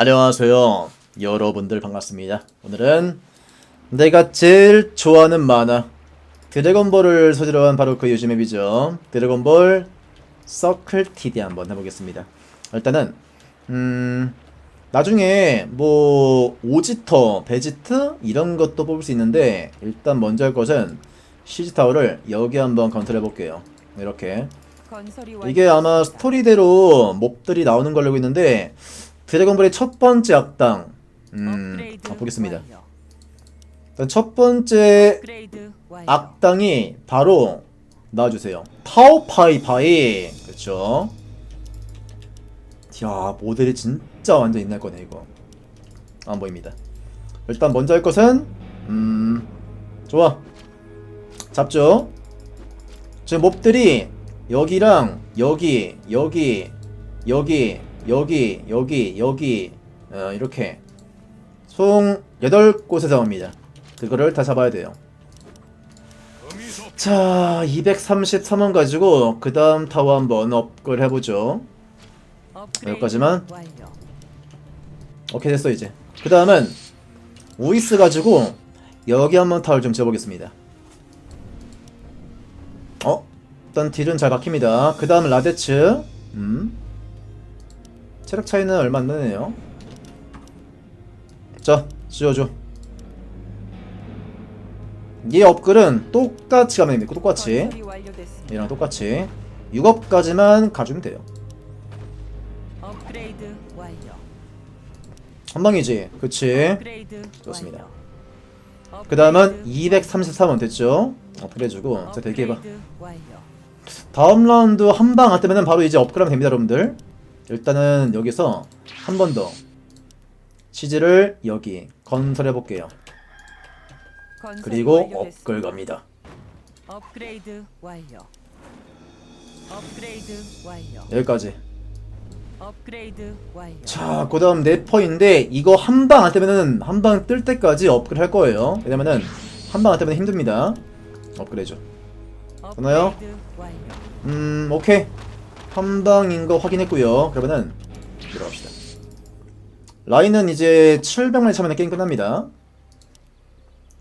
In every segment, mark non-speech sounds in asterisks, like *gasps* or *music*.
안녕하세요. 여러분들 반갑습니다. 오늘은 내가 제일 좋아하는 만화 드래곤볼을 소재로 한 바로 그 요즘 앱이죠. 드래곤볼 서클 TD 한번 해보겠습니다. 일단은 음 나중에 뭐 오지터, 베지트 이런 것도 뽑을 수 있는데 일단 먼저 할 것은 시즈 타워를 여기 한번 컨트롤 해볼게요. 이렇게 이게 아마 스토리대로 몹들이 나오는 걸로 알고 있는데 드래곤볼의 첫 번째 악당. 음 아, 보겠습니다. 일단 첫 번째 악당이 바로 나와주세요. 파오파이파이. 그렇죠 야 모델이 진짜 완전 옛날 거네 이거. 안 보입니다. 일단 먼저 할 것은 음 좋아. 잡죠? 지금 몹들이 여기랑 여기 여기 여기 여기 여기 여기 어, 이렇게 총 8곳에서 나옵니다. 그거를 다 잡아야 돼요. 자 233원 가지고 그 다음 타워 한번 업글 해보죠. 여기까지만. 오케이 됐어 이제. 그 다음은 우이스 가지고 여기 한번 타워를 좀 지어보겠습니다. 어? 일단 딜은 잘 박힙니다. 그 다음 라데츠. 음 체력 차이는 얼마 안 나네요. 자 지어줘. 얘 업글은 똑같이 가면 됩니다. 똑같이. 얘랑 똑같이. 6업까지만 가주면 돼요. 업그레이드 완료. 한 방이지. 그치? 업그레이드 좋습니다. 그 다음은 업그레이드 233원 됐죠? 업글해주고. 자 대기해봐. 업그레이드. 다음 라운드 한방 안 뜨면은 바로 이제 업글하면 됩니다 여러분들 일단은 여기서 한 번 더 치즈를 여기 건설해 볼게요 그리고. 업글 갑니다 업그레이드 완료. 업그레이드 완료. 여기까지 업그레이드 완료. 자, 그 다음 네퍼인데 이거 한 방 안 뜨면은 한 방 뜰 때까지 업그레이드 할 거예요. 왜냐면은 한 방 안 뜨면 힘듭니다. 업그레이드. 되나요? 음, 오케이. 한 방인 거 확인했고요. 그러면은 들어갑시다. 라인은 이제 700만 차면 게임 끝납니다.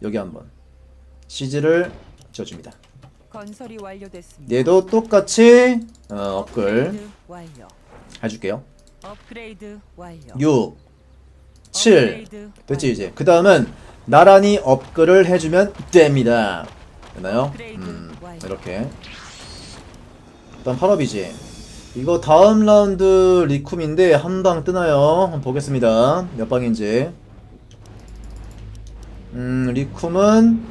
여기 한번 시즈를 지어줍니다. 건설이 완료됐습니다. 얘도 똑같이 어, 업글 업그레이드 완료. 해줄게요. 업그레이드 완료. 6, 7, 업그레이드 됐지 완료. 이제 그 다음은 나란히 업글을 해주면 됩니다 됐나요? 음 이렇게 일단 8업이지 이거 다음 라운드 리쿰인데 한 방 뜨나요? 한번 보겠습니다. 몇 방인지. 음 리쿰은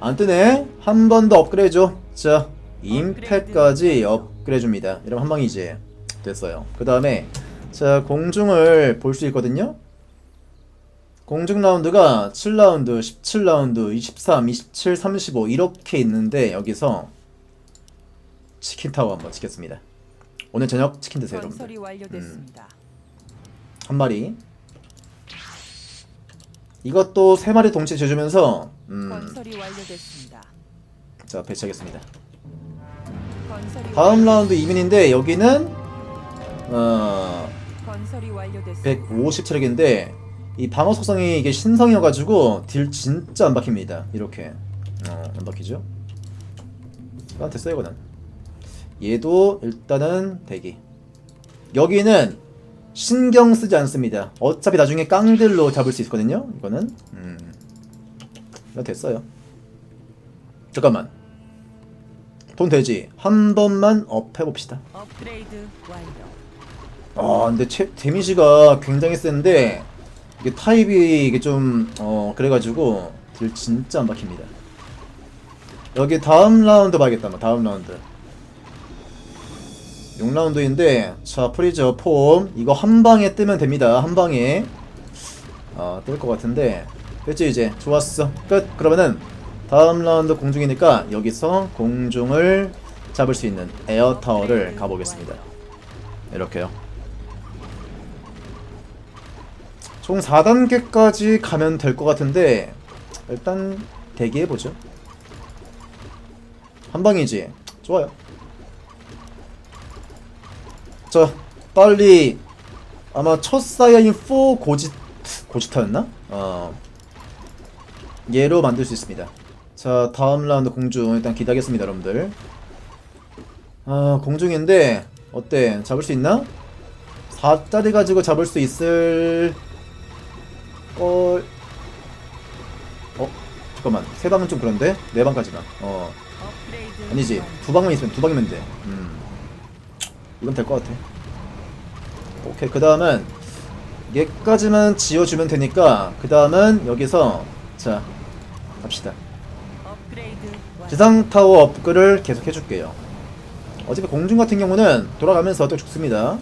안 뜨네. 한 번 더 업그레이드 자 임팩까지 업그레이드. 줍니다. 이러면 한 방이지? 됐어요. 그 다음에 자 공중을 볼 수 있거든요. 공중 라운드가 7라운드, 17라운드, 23, 27, 35 이렇게 있는데 여기서 치킨 타워 한번 찍겠습니다. 오늘 저녁 치킨 드세요, 건설이 여러분들. 완료됐습니다. 한 마리. 이것도 세 마리 동시에 지어주면서 음, 건설이 완료됐습니다. 자 배치하겠습니다. 건설이 다음 라운드 이민인데 여기는 어 건설이 완료됐습니다. 150 체력인데 이 방어 속성이 이게 신성이어가지고 딜 진짜 안 박힙니다. 이렇게 어, 안 박히죠? 아 됐어요 이거는. 얘도 일단은 대기. 여기는 신경 쓰지 않습니다. 어차피 나중에 깡들로 잡을 수 있거든요. 이거는 음, 됐어요. 잠깐만. 돈 되지? 한 번만 업 해봅시다. 아 근데 채, 데미지가 굉장히 센데 이게 타입이 이게 좀 어 그래가지고 딜 진짜 안 박힙니다 여기 다음 라운드 봐야겠다 뭐 다음 라운드 6라운드인데 자 프리저 폼. 이거 한 방에 뜨면 됩니다. 한 방에. 아뜰 것 같은데. 됐지 이제? 좋았어. 끝. 그러면은 다음 라운드 공중이니까 여기서 공중을 잡을 수 있는 에어 타워를 가보겠습니다. 이렇게요. 총 4단계까지 가면 될 것 같은데 일단 대기해보죠. 한 방이지? 좋아요 자 빨리 아마 첫 사이아인 4 고지 고지타였나? 어 얘로 만들 수 있습니다. 자 다음 라운드 공중 일단 기다겠습니다, 여러분들. 아 공중인데 어때? 잡을 수 있나? 4짜리 가지고 잡을 수 있을 걸. 어 잠깐만 세 방은 좀 그런데 네 방까지만. 어 아니지. 두 방만 있으면 두 방이면 돼. 음 이건 될 것 같아. 오케이 그 다음은 얘까지만 지어주면 되니까 그 다음은 여기서 자 갑시다. 업그레이드 완료. 지상 타워 업글을 계속 해줄게요. 어차피 공중 같은 경우는 돌아가면서 또 죽습니다.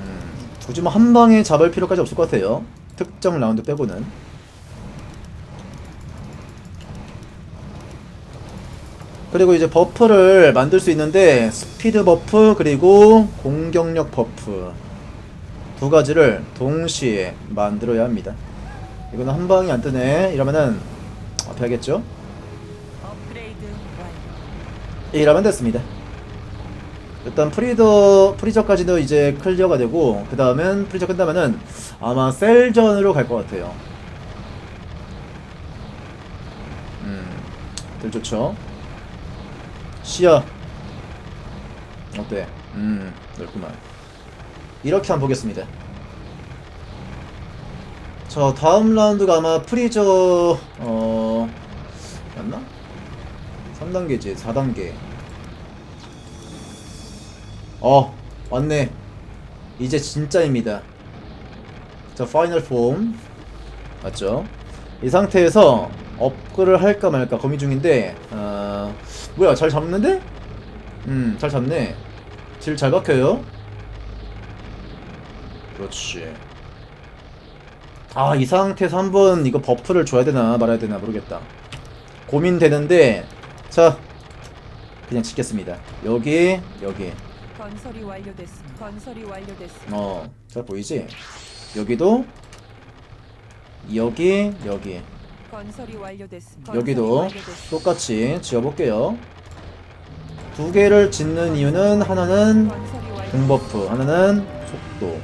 음, 굳이 뭐 한 방에 잡을 필요까지 없을 것 같아요. 특정 라운드 빼고는. 그리고 이제 버프를 만들 수 있는데 스피드 버프 그리고 공격력 버프 두 가지를 동시에 만들어야 합니다. 이거는 한 방이 안 뜨네. 이러면은 완료. 이러면 됐습니다. 일단 프리더 프리저까지도 이제 클리어가 되고 그 다음엔 프리저 끝나면은 아마 셀전으로 갈 것 같아요. 음, 들 좋죠. 시야 어때? 음, 넓구만. 이렇게 한번 보겠습니다. 저 다음 라운드가 아마 프리저 어 맞나? 3단계지 4단계 어 왔네 이제 진짜입니다 자 파이널 폼 맞죠 이 상태에서 업글을 할까 말까 고민 중인데 어, 뭐야 잘 잡는데? 음 잘 잡네. 질 잘 박혀요. 그렇지. 아 이 상태에서 한번 이거 버프를 줘야 되나 말아야 되나 모르겠다. 고민되는데 자 그냥 찍겠습니다. 여기 여기. 건설이 완료됐습니다. 건설이 완료됐습니다. 어잘 보이지? 여기도 여기 여기 건설이 완료됐습니다. 여기도. 똑같이 지어볼게요 두 개를 짓는 이유는 하나는. 공버프 하나는 속도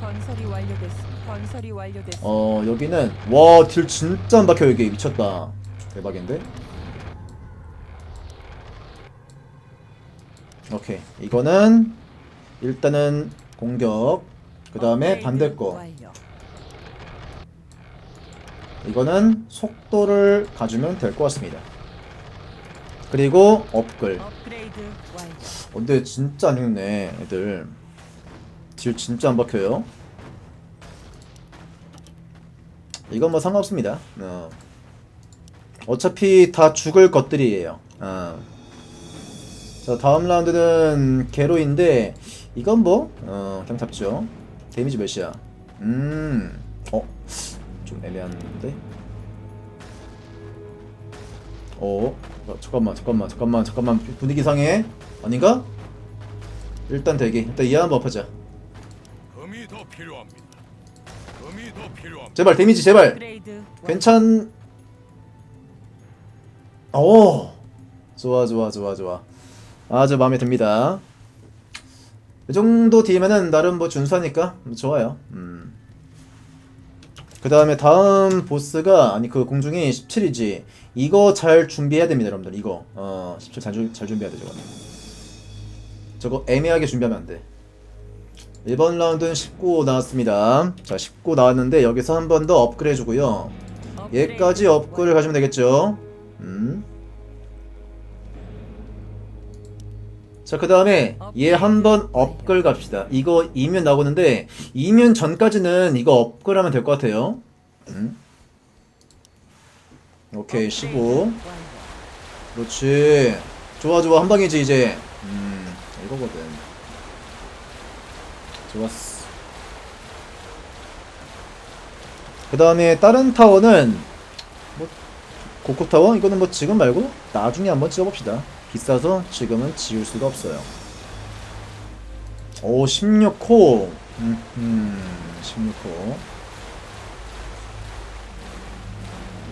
건설이 완료됐습니다. 건설이 완료됐습니다. 어 여기는 와 딜 진짜 안 박혀 여기 미쳤다 대박인데 오케이 이거는 일단은 공격 그 다음에 반대 거. 이거는 속도를 가주면 될 것 같습니다. 그리고 업글. 어, 근데 진짜 안 죽네 애들. 딜 진짜 안 박혀요. 이건 뭐 상관없습니다. 어. 어차피 다 죽을 것들이에요. 어. 자 다음 라운드는 게로인데 이건 뭐 어, 그냥 잡죠. 데미지 몇이야? 음 어 좀 애매한데? 어? 어, 잠깐만 잠깐만 잠깐만 잠깐만. 분위기 상해? 아닌가? 일단 대기. 일단 이해 한번 하자. 금이 더 필요합니다. 금이 더 필요합니다. 제발 데미지 제발. 업그레이드. 완료. 괜찮 오 좋아 좋아 좋아 좋아. 아주 마음에 듭니다. 이 정도 뒤면은 나름 뭐 준수하니까 좋아요. 음. 그 다음에 다음 보스가 아니 그 공중이 17이지. 이거 잘 준비해야 됩니다 여러분들. 이거. 어 17 잘, 준비해야 돼 저거 저거 애매하게 준비하면 안돼. 1번 라운드는 19 나왔습니다. 자 19 나왔는데 여기서 한 번 더 업그레이드 해주고요. 얘까지 업글을 가시면 되겠죠. 음. 자, 그 다음에 얘 한번 업글 갑시다. 이거 2면 나오는데 2면 전까지는 이거 업글 하면 될 것 같아요. 음. 오케이, 15. 그렇지. 좋아, 좋아. 한 방이지, 이제. 음, 이거거든. 좋았어. 그 다음에 다른 타워는 뭐 고급 타워 이거는 뭐 지금 말고 나중에 한번 찍어봅시다. 비싸서 지금은 지울 수가 없어요. 오 16호. 음, 음 16호.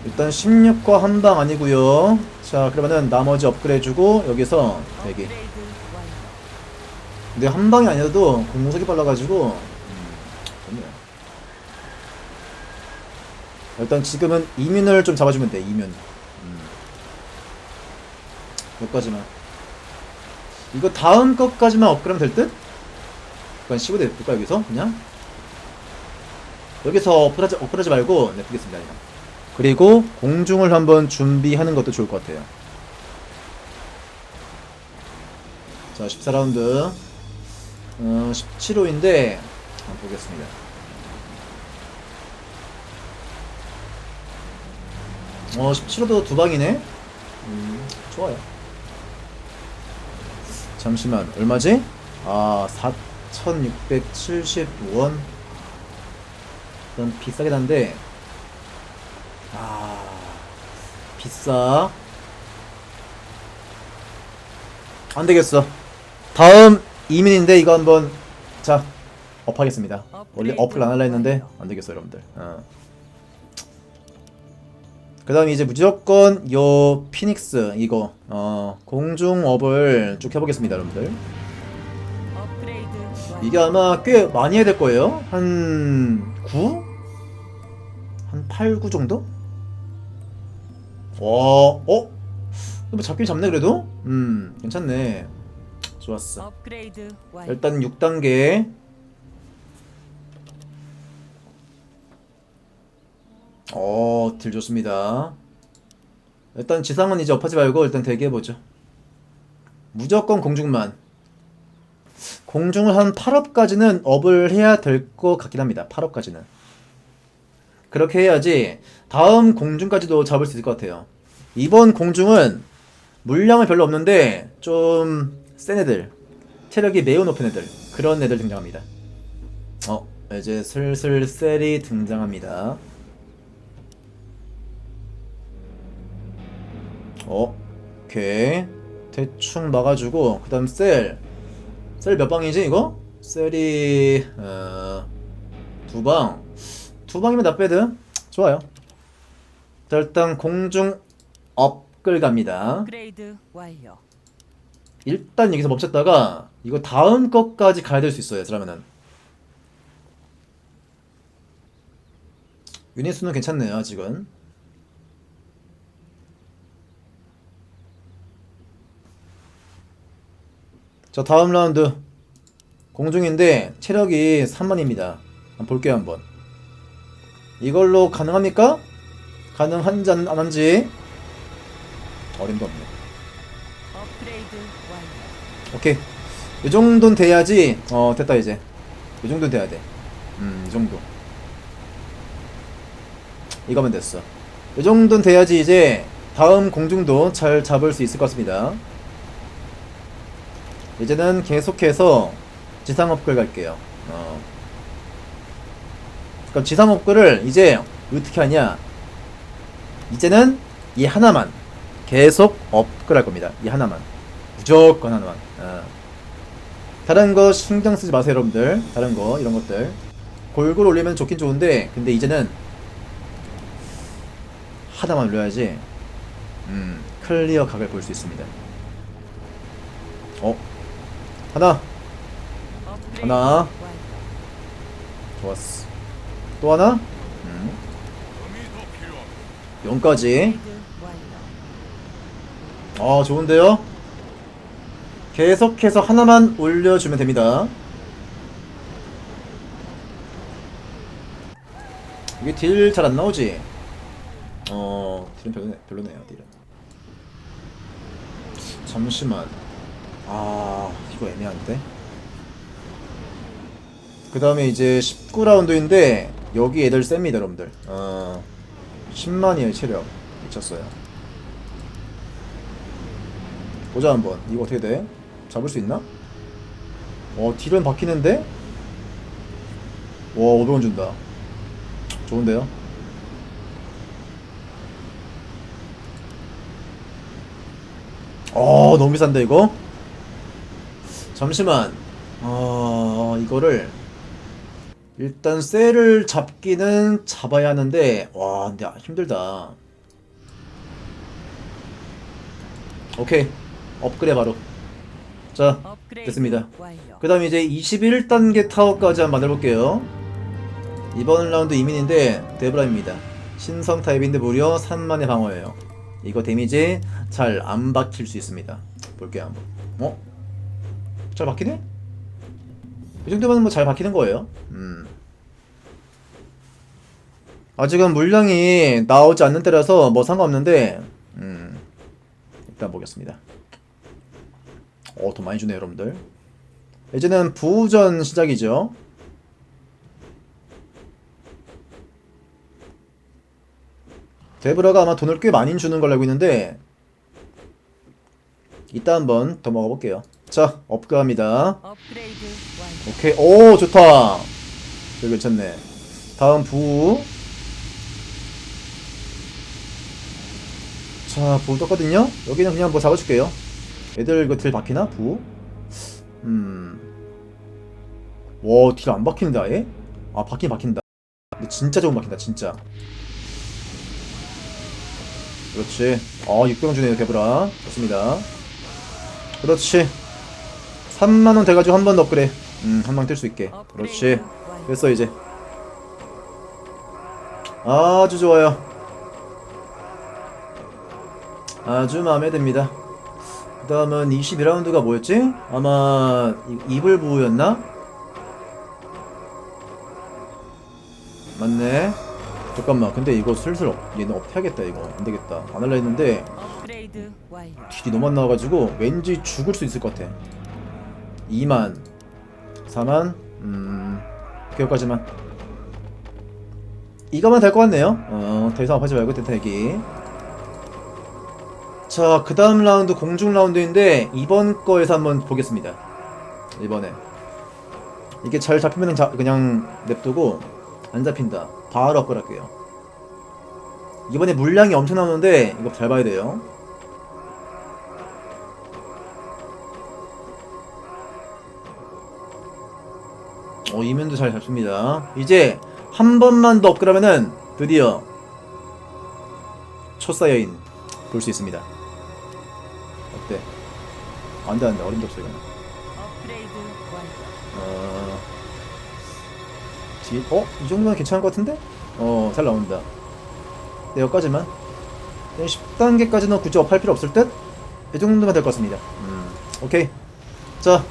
일단 16호 한방 아니고요. 자 그러면은 나머지 업그레이드 주고 여기서 대기. 근데 한 방이 아니어도 공속이 빨라가지고 음, 좋네요. 일단 지금은 이민을 좀 잡아주면 돼 이민 음. 여기까지만. 이거 다음 것까지만 업그레이드 될 듯? 약간 쉬고 냅둘까 여기서? 그냥? 여기서 업그레이드, 업그레이드 말고 냅두겠습니다 그냥 그리고 공중을 한번 준비하는 것도 좋을 것 같아요. 자 14라운드. 어, 17호인데 한번 보겠습니다. 어 17호도 두 방이네? 음, 좋아요 잠시만 얼마지? 아 4,670원. 좀 비싸긴 한데. 아 비싸. 안 되겠어. 다음 이민인데 이거 한번 자 업하겠습니다. 원래 업을 안 하려 했는데 안 되겠어 여러분들. 어. 그 다음 이제 무조건 요 피닉스 이거 어 공중업을 쭉 해보겠습니다 여러분들. 이게 아마 꽤 많이 해야 될 거예요 한 9? 한 8, 9 정도? 와, 어? 뭐 잡긴 잡네 그래도? 음 괜찮네 좋았어. 일단 6단계 어, 딜 좋습니다. 일단 지상은 이제 업하지 말고 일단 대기해보죠. 무조건 공중만. 공중을 한 8업까지는 업을 해야 될 것 같긴 합니다. 8업까지는. 그렇게 해야지 다음 공중까지도 잡을 수 있을 것 같아요. 이번 공중은 물량은 별로 없는데 좀 센 애들, 체력이 매우 높은 애들 그런 애들 등장합니다. 어 이제 슬슬 셀이 등장합니다. 어 오케이 대충 막아주고 그 다음 셀. 셀 몇 방이지 이거? 셀이 어, 두 방. 두 방이면 나빼드 좋아요. 자 일단 공중 업글 갑니다. 일단 여기서 멈췄다가 이거 다음 것까지 가야 될 수 있어요. 그러면은 유닛 수는 괜찮네요. 아직 자 다음 라운드. 공중인데 체력이 3만입니다. 한번 볼게요 한번. 이걸로 가능합니까? 가능한지 안 한지? 어림도 없네. 오케이. 이 정도는 돼야지. 어 됐다 이제. 이 정도는 돼야 돼음이 정도. 이거면 됐어. 이 정도는 돼야지 이제 다음 공중도 잘 잡을 수 있을 것 같습니다 이제는 계속해서 지상 업글 갈게요 어. 그럼 지상 업글을 이제 어떻게 하냐 이제는 이 하나만 계속 업글 할 겁니다 이 하나만 무조건 하나만. 어. 다른 거 신경 쓰지 마세요, 여러분들. 다른 거 이런 것들 골고루 올리면 좋긴 좋은데, 근데 이제는 하나만 올려야지. 음, 클리어 각을 볼 수 있습니다. 어, 하나 업그레이드 하나. 좋았어. 또 하나. 음, 금이 더 필요합니다. 영까지. 업그레이드 완료. 아, 좋은데요? 계속해서 하나만 올려주면 됩니다. 이게 딜 잘 안 나오지? 어, 딜은 별로네, 별로네요, 딜은. 잠시만. 아, 이거 애매한데? 그 다음에 이제 19라운드인데, 여기 애들 셉니다, 여러분들. 어, 10만이에요, 체력. 미쳤어요. 보자 한번 이거 어떻게 돼? 잡을 수 있나? 어 딜은 박히는데? 와 500원 준다 좋은데요? 어 너무 비싼데 이거? 잠시만 어 이거를 일단 셀을 잡기는 잡아야 하는데 와 근데 힘들다 오케이 업그레 바로 자 됐습니다. 그 다음 이제 21단계 타워까지 한번 만들어볼게요. 이번 라운드 이민인데 데브라입니다. 신성 타입인데 무려 3만의 방어예요. 이거 데미지 잘 안 박힐 수 있습니다. 볼게요 한번. 어? 잘 박히네? 이 정도면 뭐잘 박히는 거예요. 음. 아직은 물량이 나오지 않는 때라서 뭐 상관없는데, 음. 일단 보겠습니다. 어, 더 많이 주네요, 여러분들. 이제는 부전 시작이죠. 데브라가 아마 돈을 꽤 많이 주는 걸로 알고 있는데 이따 한번 더 먹어볼게요. 자, 업그합니다. 오케이, 오 좋다. 되게 괜찮네. 다음 부. 자, 부 떴거든요. 여기는 그냥 뭐 잡아줄게요. 애들 이거 딜 박히나 부? 음. 와, 딜 안 박히는데 아예? 아, 박긴 박힌다. 근데 진짜 조금 박힌다, 진짜. 그렇지. 아, 600원 주네요, 데브라. 좋습니다. 그렇지. 3만원 돼가지고 한 번 더 업그레. 음, 한 방 뜰 수 있게. 그렇지. 업그레이드 완료. 됐어, 이제. 아주 좋아요. 아주 마음에 듭니다. 그 다음은 22라운드가 뭐였지? 아마, 이- 이불부였나? 맞네. 잠깐만, 근데 이거 슬슬 업, 얘는 업해야겠다, 이거. 안 되겠다. 안 할라 했는데. 딜이 너무 안 나와가지고 왠지 죽을 수 있을 것 같아 2만. 4만? 음 그거까지만. 이거만 될 것 같네요. 어 더 이상 하지 말고 대타기. 자 그 다음 라운드 공중 라운드인데 이번 거에서 한번 보겠습니다. 이번에. 이게 잘 잡히면 자, 그냥 냅두고 안 잡힌다. 바로 업글할게요. 이번에 물량이 엄청 나오는데 이거 잘 봐야 돼요 어, 이면도 잘 잡습니다. 이제 한 번만 더 업그라면은 드디어 초사 여인 볼 수 있습니다. 어때? 안돼 안돼 어림도 없어 완료. 어, 뒤, 어? 이 정도면 괜찮을 것 같은데? 어, 잘 나온다. 네, 여기까지만. 10단계까지는 굳이 업할 필요 없을 듯? 이 정도면 될 것 같습니다. 음, 오케이. 자,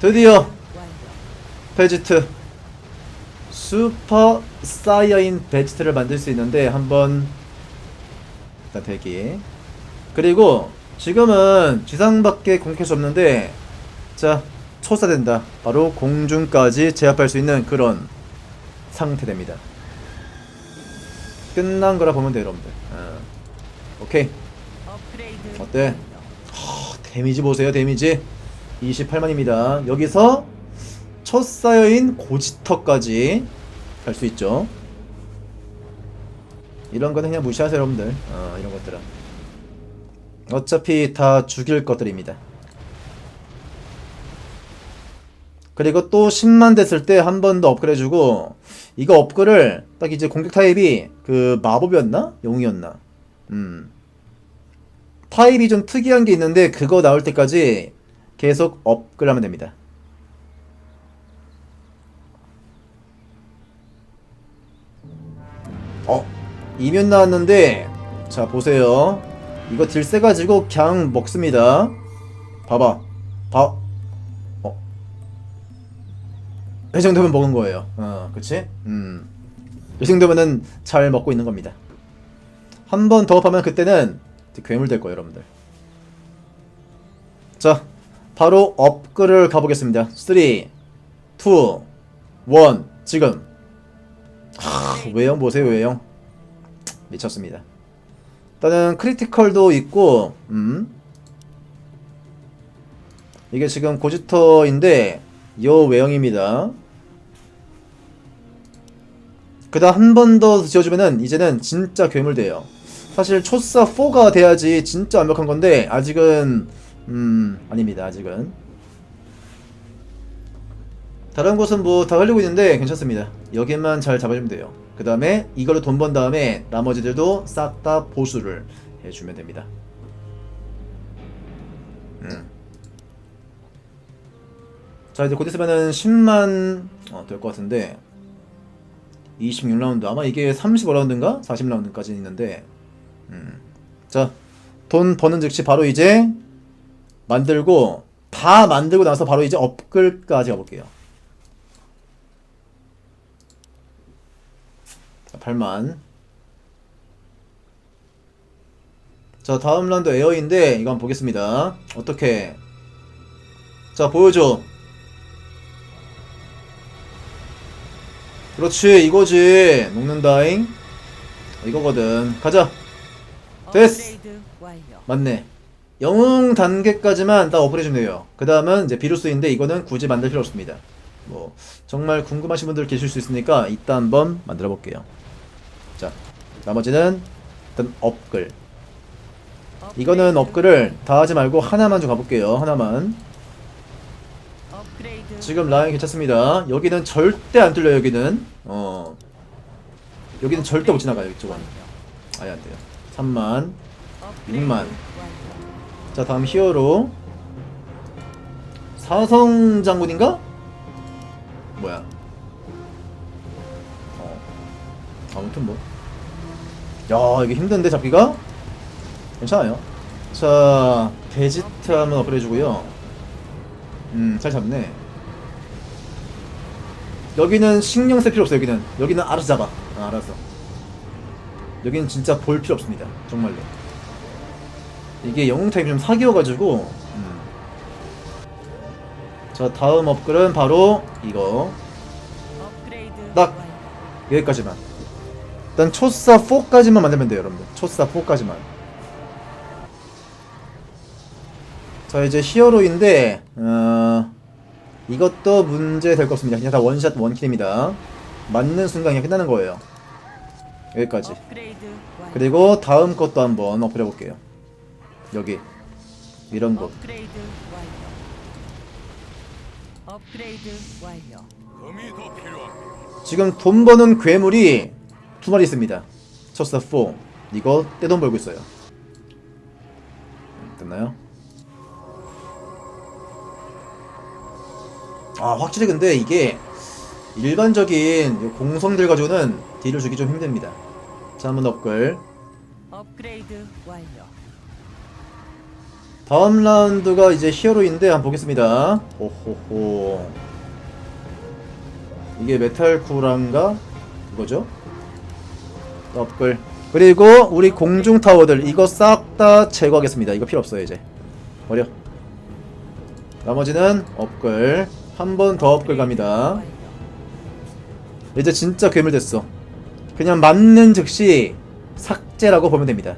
드디어. 베지트. 슈퍼 사이어인 베지트를 만들 수 있는데 한번 일단 대기. 그리고 지금은 지상밖에 공격할 수 없는데 자 초사된다. 바로 공중까지 제압할 수 있는 그런 상태 됩니다. 끝난 거라 보면 돼요 여러분들. 어. 오케이. 어때? 어, 데미지 보세요 데미지. 28만입니다. 여기서 첫 사여인 고지터까지 갈 수 있죠 이런 거는 그냥 무시하세요 여러분들 어, 이런 것들은 어차피 다 죽일 것들입니다 그리고 또 10만 됐을 때 한 번 더 업그레이드 주고 이거 업글을 딱 이제 공격 타입이 그 마법이었나? 영웅이었나? 음 타입이 좀 특이한 게 있는데 그거 나올 때까지 계속 업글 하면 됩니다. 어, 이면 나왔는데 자 보세요. 이거 딜 세 가지고 그냥 먹습니다. 봐봐, 봐. 어, 이 정도면 먹은 거예요. 어, 그치? 음, 이 정도면은 잘 먹고 있는 겁니다. 한 번더 하면 그때는 괴물 될 거예요, 여러분들. 자, 바로 업글을 가보겠습니다. 3, 2, 1, 지금. 하, 외형 보세요, 외형. 미쳤습니다. 일단은 크리티컬도 있고, 음. 이게 지금 고지터인데, 요 외형입니다. 그 다음 한 번 더 지어주면은, 이제는 진짜 괴물 돼요. 사실 초사 4가 돼야지 진짜 완벽한 건데 아직은 음 아닙니다 아직은 다른 곳은 뭐 다 흘리고 있는데 괜찮습니다 여기만 잘 잡아주면 돼요 그 다음에 이걸로 돈 번 다음에 나머지들도 싹 다 보수를 해주면 됩니다. 음. 자 이제 곧 있으면은 10만 어, 될것 같은데 26라운드. 아마 이게 35라운드인가 40라운드까지 있는데 음. 자돈 버는 즉시 바로 이제 만들고 다 만들고 나서 바로 이제 업글까지 가볼게요 8만. 자 다음 라운드 에어인데 이거 한번 보겠습니다. 어떻게? 자 보여줘. 그렇지 이거지. 녹는다잉. 이거거든. 가자. 됐어. 완료. 맞네. 영웅 단계까지만 딱 어플해주면 돼요. 그 다음은 이제 비루스인데 이거는 굳이 만들 필요 없습니다. 뭐 정말 궁금하신 분들 계실 수 있으니까 이따 한번 만들어 볼게요. 자 나머지는 일단 업글 이거는 업글을 다 하지 말고 하나만 좀 가볼게요 하나만 지금 라인 괜찮습니다. 여기는 절대 안 뚫려 여기는. 어. 여기는 절대 못 지나가요 이쪽은. 아예 안 돼요. 3만. 업그레이드 6만. 완료. 자 다음 히어로. 사성 장군인가? 뭐야? 어. 아무튼 뭐. 야 이게 힘든데 잡기가? 괜찮아요. 자 베지트 한번 업그레이드 주고요. 음, 잘 잡네. 여기는 신경 쓸 필요 없어, 여기는. 여기는 알아서 잡아. 아, 알아서. 여기는 진짜 볼 필요 없습니다. 정말로. 이게 영웅 타입이 좀 사기여가지고, 음. 자, 다음 업글은 바로 이거. 업그레이드 딱. 여기까지만. 일단 초사 4까지만 만들면 돼요, 여러분들. 초사 4까지만. 자, 이제 히어로인데, 어, 이것도 문제 될 것 없습니다. 그냥 다 원샷 원킬입니다. 맞는 순간 그냥 끝나는 거예요. 여기까지. 업그레이드. 그리고 다음 것도 한번 어플해 볼게요. 여기. 이런 곳. 업그레이드. 업그레이드. 지금 돈 버는 괴물이 두 마리 있습니다. 첫사 4. 이거 떼돈 벌고 있어요. 됐나요? 아 확실히 근데 이게 일반적인 공성들 가지고는 딜을 주기 좀 힘듭니다. 자 한번 업글. 업그레이드 완료. 다음 라운드가 이제 히어로인데 한번 보겠습니다. 호호호. 이게 메탈 쿠란가? 이거죠? 업글. 그리고 우리 공중 타워들 이거 싹 다 제거하겠습니다. 이거 필요 없어요 이제. 버려. 나머지는 업글. 한 번 더 업글 갑니다. 이제 진짜 괴물 됐어. 그냥 맞는 즉시 삭제라고 보면 됩니다.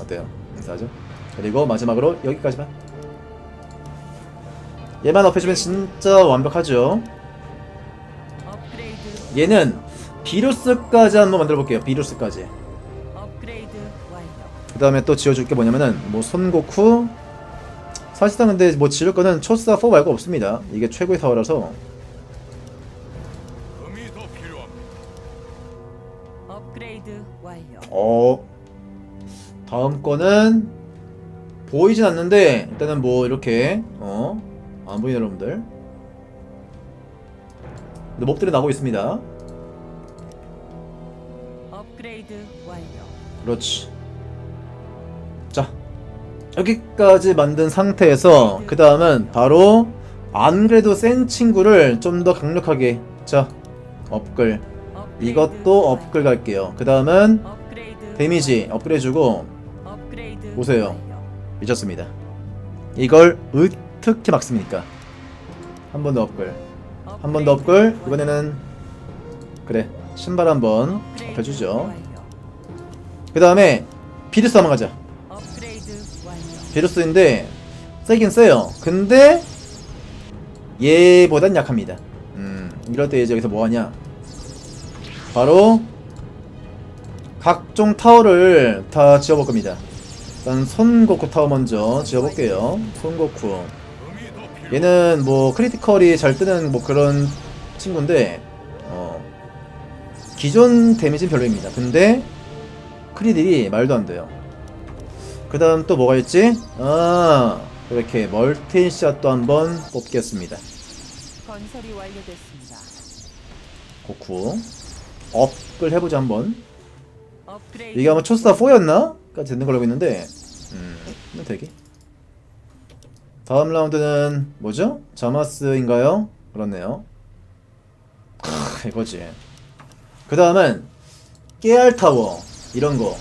어때요? 인사하죠? 그리고 마지막으로 여기까지만. 얘만 업해주면 진짜 완벽하죠. 얘는 비루스까지 한번 만들어 볼게요. 비루스까지. 그 다음에 또 지어줄 게 뭐냐면은 뭐 손고쿠. 사실상 근데 뭐 지을 거는 초스타 4 말고 없습니다. 이게 최고의 타워라서 완료. 어 다음 거는 보이진 않는데 일단은 뭐 이렇게 어 안 보이네 여러분들 근데 몹들이 나오고 있습니다 업그레이드 완료. 그렇지 자 여기까지 만든 상태에서 그 다음은 바로 안 그래도 센 친구를 좀 더 강력하게 자 업글 이것도. 업글 갈게요 그 다음은 데미지 업그레이드 주고 보세요. 미쳤습니다. 이걸 어떻게 막습니까? 한 번 더 업글. 한 번 더 업글. 이번에는 그래 신발 한번 업그레이드 해주죠. 완료. 그 다음에 비루스 한번 가자. 비루스인데 세긴 세요. 근데 얘보단 약합니다. 음 이럴 때 이제 여기서 뭐 하냐? 바로 각종 타워를 다 지어볼 겁니다. 일단 손고쿠 타워 먼저 지어볼게요. 손고쿠. 얘는 뭐 크리티컬이 잘 뜨는 뭐 그런 친구인데 어 기존 데미지는 별로입니다. 근데 크리딜이 말도 안 돼요. 그 다음 또 뭐가 있지? 아 이렇게 멀티샷도 한번 뽑겠습니다. 건설이 완료됐습니다. 고쿠 업을 해보자 한번. 업그레이드 이게 아마 초스타 4였나? 까지 되는 걸로 알고 있는데 음, 이건 되게 다음 라운드는 뭐죠? 자마스인가요? 그렇네요 크, 이거지 그 다음은 깨알타워 이런거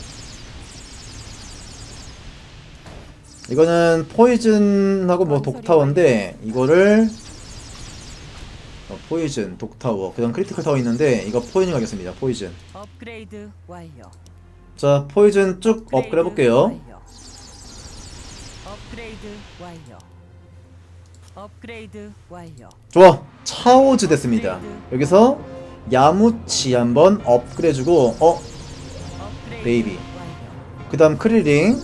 이거는 포이즌하고 뭐 독타워인데 이거를 어, 포이즌, 독타워 그 다음 크리티컬 타워 있는데 이거 포이즌 가겠습니다 포이즌 업그레이드 완료. 자 포이즌 쭉 업그레이드 해볼게요. 업그레이드 완료. 업그레이드 완료. 좋아 차오즈 됐습니다 여기서 야무치 한번 업그레이드주고 어? 베이비. 그 다음 크리링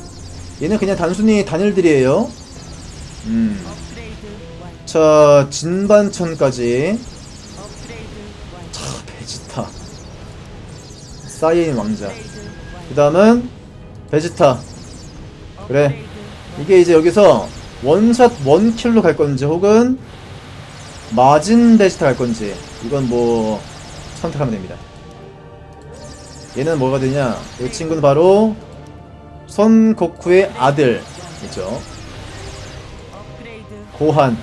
얘는 그냥 단순히 단일들이에요 음. 자 진반천까지. 차 베지타 사이엔 왕자. 그 다음은 베지타 그래. 이게 이제 여기서 원샷 원킬로 갈 건지 혹은 마진 베지타 갈 건지 이건 뭐 선택하면 됩니다. 얘는 뭐가 되냐? 이 친구는 바로 선 고쿠의 아들 있죠. 고한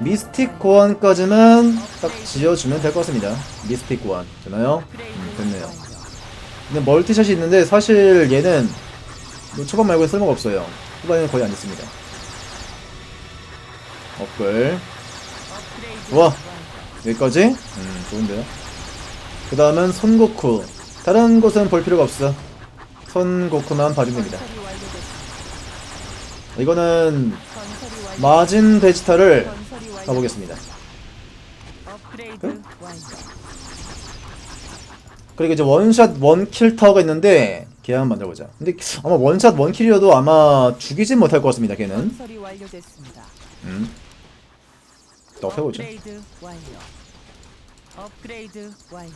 미스틱 고한까지는 딱 지어주면 될 것 같습니다. 미스틱 고한 되나요? 음, 됐네요. 근데 멀티샷이 있는데 사실 얘는 뭐 초반 말고는 쓸모가 없어요. 후반에는 거의 안 있습니다. 업글. 완료. 여기까지? 음 좋은데요. 그 다음은 선고쿠 다른 곳은 볼 필요가 없어. 선고쿠만 봐주면 됩니다. 이거는. 마진 베지타를. 가보겠습니다. 응? 완료. 그리고 이제 원샷 원킬 타워가 있는데 걔 한번 만들어보자. 근데 아마 원샷 원킬이어도 아마 죽이진 못할 것 같습니다. 걔는. 음. 완료.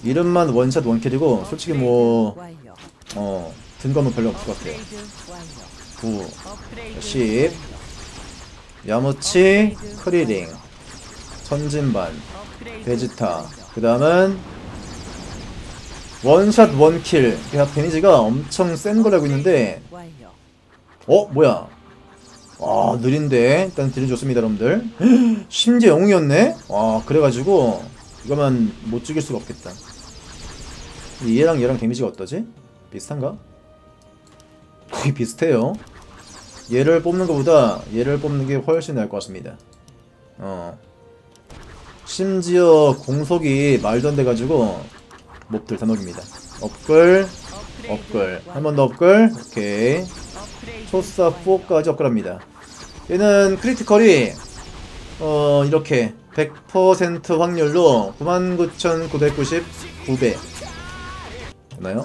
이름만 원샷 원킬이고 솔직히 뭐 업그레이드 완료. 어, 든 거는 별로 없을 것 같아요. 업그레이드 완료. 9, 업그레이드 10, 완료. 야무치, 크리링, 천진반, 베지타. 그 다음은 원샷 원킬. 그냥 데미지가 엄청 센 걸 알고 있는데. 어 뭐야? 와 느린데 일단 딜이 좋습니다, 여러분들. *gasps* 심지어 영웅이었네. 와 그래가지고 이거만 못 죽일 수가 없겠다. 얘랑 얘랑 데미지가 어떠지? 비슷한가? 거의 비슷해요. 얘를 뽑는 것보다 얘를 뽑는 게 훨씬 나을 것 같습니다. 어. 심지어 공속이 말도 안 돼가지고 몹들 다 녹입니다. 업글, 업글. 한 번 더 업글. 오케이. 초사. 4까지 업글합니다. 얘는 크리티컬이 어 이렇게 100% 확률로 99,999배 됐나요?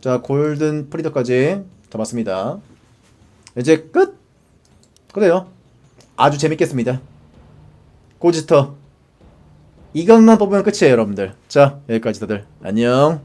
자 골든 프리더까지 잡았습니다. 이제 끝. 그래요. 아주 재밌겠습니다. 고지터 이것만 뽑으면 끝이에요, 여러분들. 자 여기까지 다들 안녕.